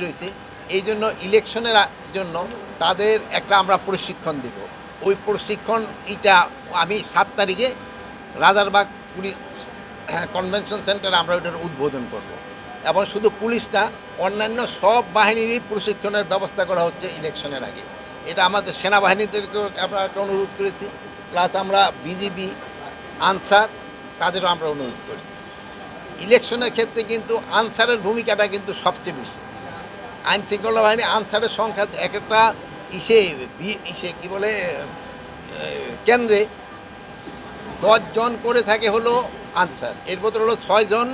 রয়েছে, এই জন্য ইলেকশনের জন্য তাদের একটা আমরা প্রশিক্ষণ দেব। ওই প্রশিক্ষণ এটা আমি সাত তারিখে রাজারবাগ পুলিশ কনভেনশন সেন্টারে আমরা ওইটার উদ্বোধন করব। এবং শুধু পুলিশ না অন্যান্য সব বাহিনীরই প্রশিক্ষণের ব্যবস্থা করা হচ্ছে ইলেকশনের আগে। এটা আমাদের সেনাবাহিনীদেরকেও আমরা একটা অনুরোধ করেছি প্লাস আমরা বিজিবি আনসার, তাদেরও আমরা অনুরোধ করেছি। ইলেকশনের ক্ষেত্রে কিন্তু আনসারের ভূমিকাটা কিন্তু সবচেয়ে বেশি। আইন শৃঙ্খলা বাহিনী আনসারের সংখ্যা এক একটা ইসে ইসে, কি বলে কেন্দ্রে জন করে থাকে হলো আনসার। এর ভেতর হলো ছয়জন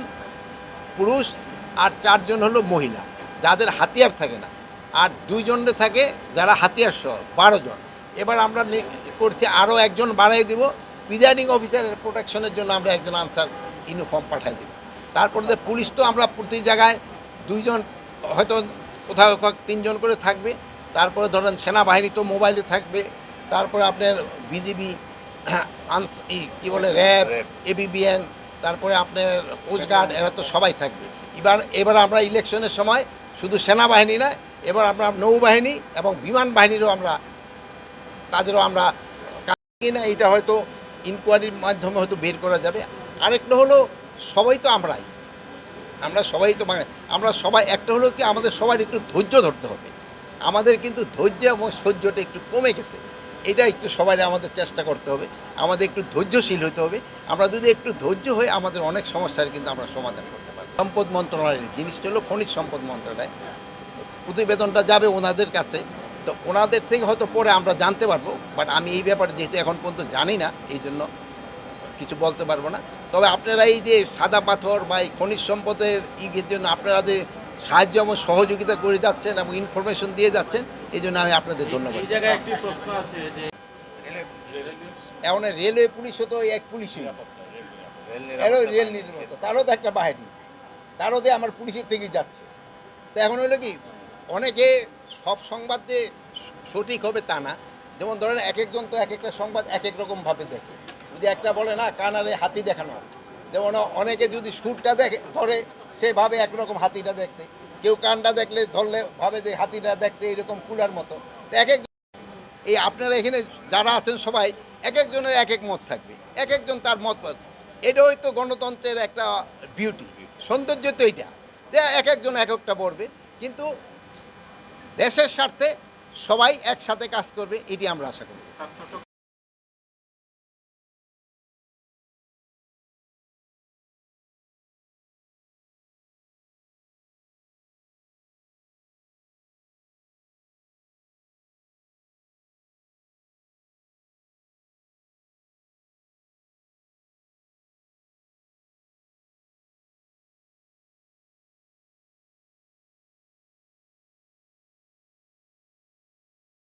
পুরুষ আর চারজন হলো মহিলা, যাদের হাতিয়ার থাকে না। আর দুইজনে থাকে যারা হাতিয়ার সহ, বারো জন। এবার আমরা করছি আরও একজন বাড়াই দিব। প্রিজাইডিং অফিসারের প্রোটেকশনের জন্য আমরা একজন আনসার ইউনিফর্ম পাঠাই দিব। তারপরে পুলিশ তো আমরা প্রতি জায়গায় দুইজন, হয়তো কোথাও কোথাও তিনজন করে থাকবে। তারপরে ধরেন সেনাবাহিনী তো মোবাইলে থাকবে। তারপরে আপনার বিজিবি কি বলে র্যাব এবিবিএন তারপরে আপনার কোস্টগার্ড এরা তো সবাই থাকবে। এবার এবার আমরা ইলেকশনের সময় শুধু সেনাবাহিনী না এবার আমরা নৌবাহিনী এবং বিমান বাহিনীরও আমরা তাদেরও আমরা কিনা এটা হয়তো ইনকোয়ারির মাধ্যমে হয়তো বের করা যাবে। আরেকটা হলো সবাই তো আমরাই। আমরা সবাই তো মানে আমরা সবাই, একটা হলো কি আমাদের সবার একটু ধৈর্য ধরতে হবে। আমাদের কিন্তু ধৈর্য এবং সহ্যটা একটু কমে গেছে। এটা একটু সবাই আমাদের চেষ্টা করতে হবে। আমাদের একটু ধৈর্যশীল হতে হবে। আমরা যদি একটু ধৈর্য হয়ে আমাদের অনেক সমস্যার কিন্তু আমরা সমাধান করতে পারব। সম্পদ মন্ত্রণালয়ের জিনিসটা হলো খনিজ সম্পদ মন্ত্রণালয়। প্রতিবেদনটা যাবে ওনাদের কাছে। তো ওনাদের থেকে হয়তো পরে আমরা জানতে পারব। বাট আমি এই ব্যাপারে যেহেতু এখন পর্যন্ত জানি না এই জন্য কিছু বলতে পারব না। তবে আপনারা এই যে সাদা পাথর বা এই খনিজ সম্পদের ইয়ের জন্য আপনারা যে সাহায্য এবং সহযোগিতা করে যাচ্ছেন এবং ইনফরমেশন দিয়ে যাচ্ছেন এই জন্য আমি আপনাদের ধন্যবাদ। এই জায়গায় একটি প্রশ্ন আছে যে এখন রেলওয়ে পুলিশও তো এক পুলিশই। এরও রেল নির তারও তো একটা বাহিনী। তারও যে আমার পুলিশের থেকেই যাচ্ছে। তো এখন হলো কি অনেকে সব সংবাদ যে সঠিক হবে তা না। যেমন ধরেন এক একজন তো এক একটা সংবাদ এক এক রকমভাবে দেখে। যদি একটা বলে না কানারে হাতি দেখানো। যেমন অনেকে যদি সুরটা দেখে, ধরে সেভাবে একরকম হাতিটা দেখতে। কেউ কানটা দেখলে ধরলে ভাবে যে হাতিটা দেখতে এরকম কুলার মতো। এক এক এই আপনারা এখানে যারা আছেন সবাই, এক একজনের এক এক মত থাকবে। এক একজন তার মত। এটাই তো গণতন্ত্রের একটা বিউটি সৌন্দর্য তো এইটা। যে এক একজন এক একটা পড়বে কিন্তু দেশের স্বার্থে সবাই একসাথে কাজ করবে, এটি আমরা আশা করি।